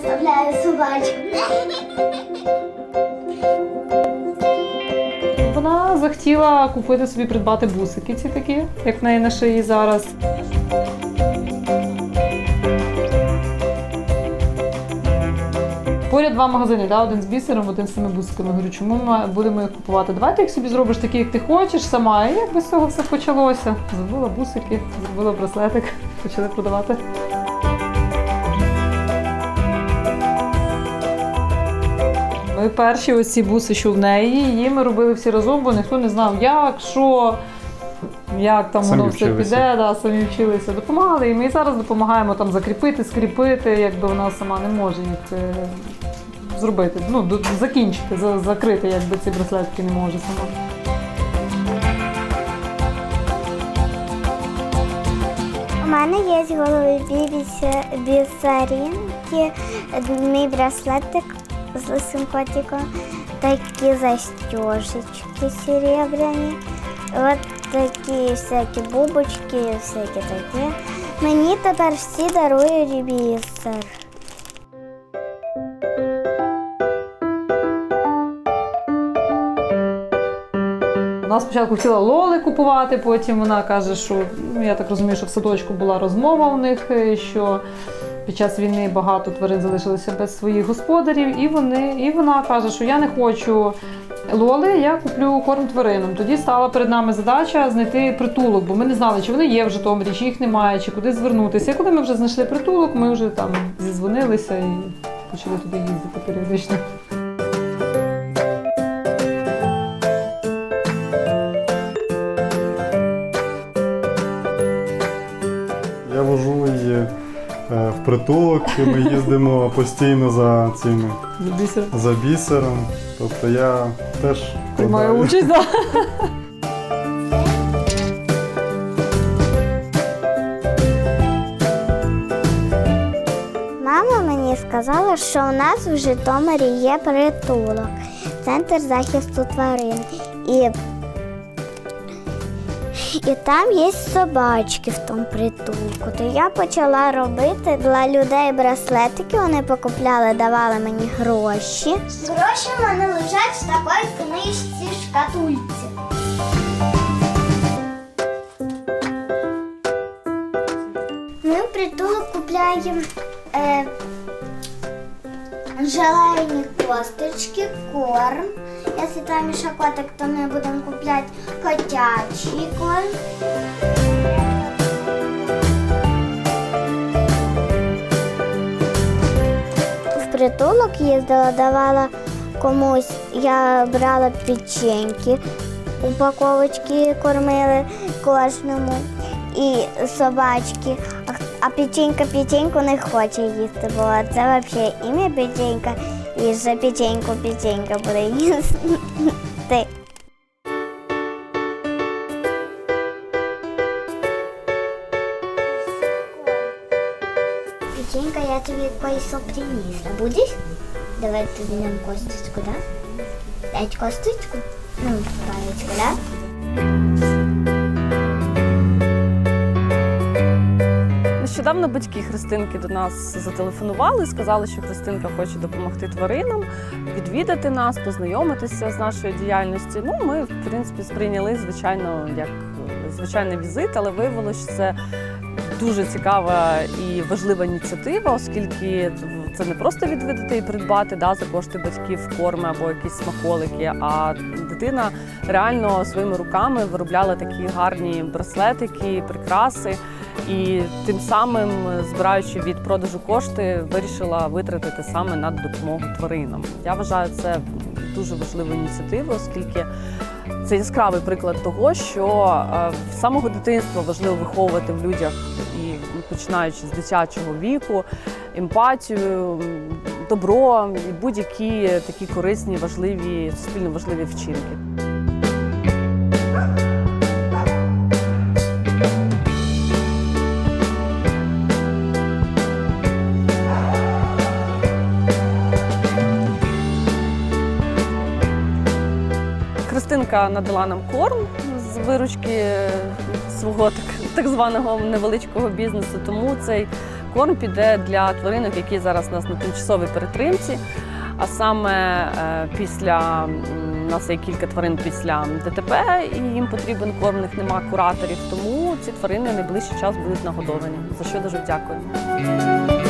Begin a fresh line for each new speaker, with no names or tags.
представляю собачку. Вона захотіла купити собі придбати бусики ці такі, як в неї на шиї зараз. Поряд два магазини, да? один з бісером, один з цими бусиками. Говорю, чому ми будемо їх купувати? Давай ти їх собі зробиш такі, як ти хочеш, сама. І якби з цього все почалося. Зробила бусики, зробила браслетик, почали продавати. Ми перші оці буси, що в неї, її ми робили всі разом, бо ніхто не знав, як, що, як там
Самі
воно все
вчилися.
піде, да, самі вчилися, допомагали. І ми і зараз допомагаємо там закріпити, скріпити, якби вона сама не може їх е, зробити. Ну, до- закінчити, за- закрити, якби ці браслетки не може сама.
У мене є голові біс- бісеринки, мій браслетик з лисим котиком, такі застежечки серебряні, от такі всякі бубочки, всякі такі. Мені тепер всі дарують бісер.
Вона спочатку хотіла лоли купувати, потім вона каже, що ну я так розумію, що в садочку була розмова у них, е, що під час війни багато тварин залишилися без своїх господарів, і вони, і вона каже, що я не хочу лоли, я куплю корм тваринам. Тоді стала перед нами задача знайти притулок, бо ми не знали, чи вони є в Житомирі, чи їх немає, чи куди звернутися. І коли ми вже знайшли притулок, ми вже там зізвонилися і почали туди їздити періодично.
Я вожу її в притулок, ми їздимо постійно за цими
Бісер
за бісером. Тобто я теж
приймає
вкладаю.
участь. Да.
Мама мені сказала, що у нас в Житомирі є притулок, центр захисту тварин. І, і там є собачки в тому притулку. То я почала робити для людей браслетики. Вони покупляли, давали мені гроші. Гроші в мене лежать в такій книжці шкатульці. Ми в притулок купляємо желейні косточки, корм. Якщо там ще котик, то ми будемо купляти котячий корм. В притулок їздила, давала комусь, я брала печеньки, упаковочки кормили кожному і собачки. А, а печенька печеньку не хоче їсти, бо це взагалі ім'я печенька, і вже печеньку печенька буде їсти. Печенька, я тобі кое-що принесла. Будеш? Давай тобі нам косточку, да? Дать косточку? Ну, палечку, да?
Нещодавно батьки Христинки до нас зателефонували, сказали, що Христинка хоче допомогти тваринам, відвідати нас, познайомитися з нашою діяльністю. Ну, ми, в принципі, сприйняли звичайно як звичайний візит, але виявилося, що це дуже цікава і важлива ініціатива, оскільки це не просто відвідати і придбати да, за кошти батьків корми або якісь смаколики, а дитина реально своїми руками виробляла такі гарні браслетики, прикраси. І тим самим, збираючи від продажу кошти, вирішила витратити саме на допомогу тваринам. Я вважаю це дуже важлива ініціатива, оскільки це яскравий приклад того, що е, з самого дитинства важливо виховувати в людях і починаючи з дитячого віку, емпатію, добро і будь-які такі корисні, важливі, суспільно важливі вчинки. Христинка надала нам корм з виручки свого так, так званого невеличкого бізнесу. Тому цей корм піде для тваринок, які зараз у нас на тимчасовій перетримці. А саме е, після У нас є кілька тварин після ДТП, і їм потрібен корм, них нема кураторів. Тому ці тварини найближчий час будуть нагодовані. За що дуже дякуємо.